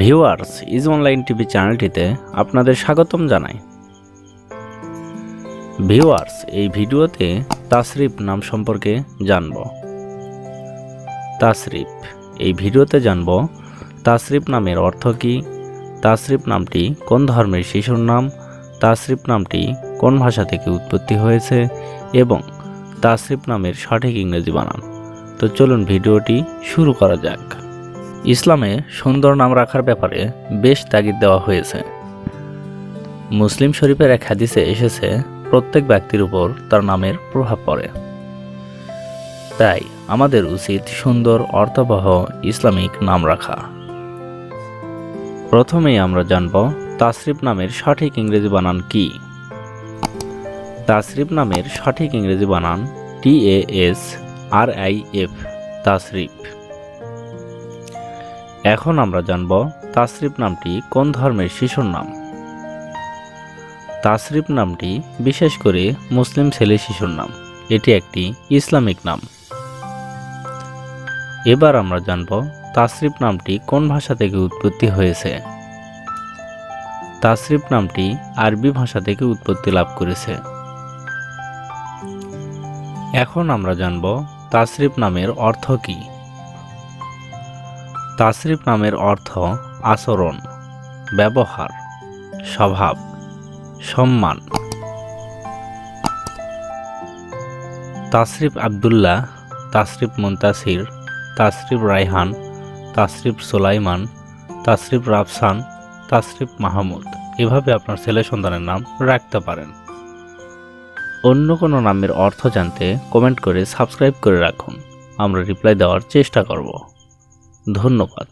Viewers, is online TV চ্যানেলটিতে আপনাদের স্বাগতম জানাই। ভিউয়ার্স, এই ভিডিওতে তাসরিফ নাম সম্পর্কে জানব। তাসরিফ, এই ভিডিওতে জানব তাসরিফ নামের অর্থ কী, তাসরিফ নামটি কোন ধর্মের শিশুর নাম, তাসরিফ নামটি কোন ভাষা থেকে উৎপত্তি হয়েছে, এবং তাসরিফ নামের সঠিক ইংরেজি বানান। তো চলুন ভিডিওটি শুরু করা যাক। ইসলামে সুন্দর নাম রাখার ব্যাপারে বেশ তাগিদ দেওয়া হয়েছে। মুসলিম শরীফের এক হাদিসে এসেছে, প্রত্যেক ব্যক্তির উপর তার নামের প্রভাব পড়ে। তাই আমাদের উচিত সুন্দর, অর্থবহ, ইসলামিক নাম রাখা। প্রথমেই আমরা জানব, তাসরিফ নামের সঠিক ইংরেজি বানান কি? তাসরিফ নামের সঠিক ইংরেজি বানান টি A S R I F, Tasrif. এখন আমরা জানব তাসরিফ নামটি কোন ধর্মের শিশুর নাম। তাসরিফ নামটি বিশেষ করে মুসলিম ছেলে শিশুর নাম। এটি একটি ইসলামিক নাম। এবার আমরা জানব তাসরিফ নামটি কোন ভাষা থেকে উৎপত্তি হয়েছে। তাসরিফ নামটি আরবি ভাষা থেকে উৎপত্তি লাভ করেছে। এখন আমরা জানব তাসরিফ নামের অর্থ কী। তাসরিফ নামের অর্থ আচরণ, ব্যবহার, স্বভাব, সম্মান। তাসরিফ আবদুল্লাহ, তাসরিফ মুন্তাসির, তাসরিফ রায়হান, তাসরিফ সোলাইমান, তাসরিফ রাফসান, তাসরিফ মাহমুদ। এভাবে আপনার ছেলে সন্তানের নাম রাখতে পারেন। অন্য কোনো নামের অর্থ জানতে কমেন্ট করে সাবস্ক্রাইব করে রাখুন। আমরা রিপ্লাই দেওয়ার চেষ্টা করব। ধন্যবাদ।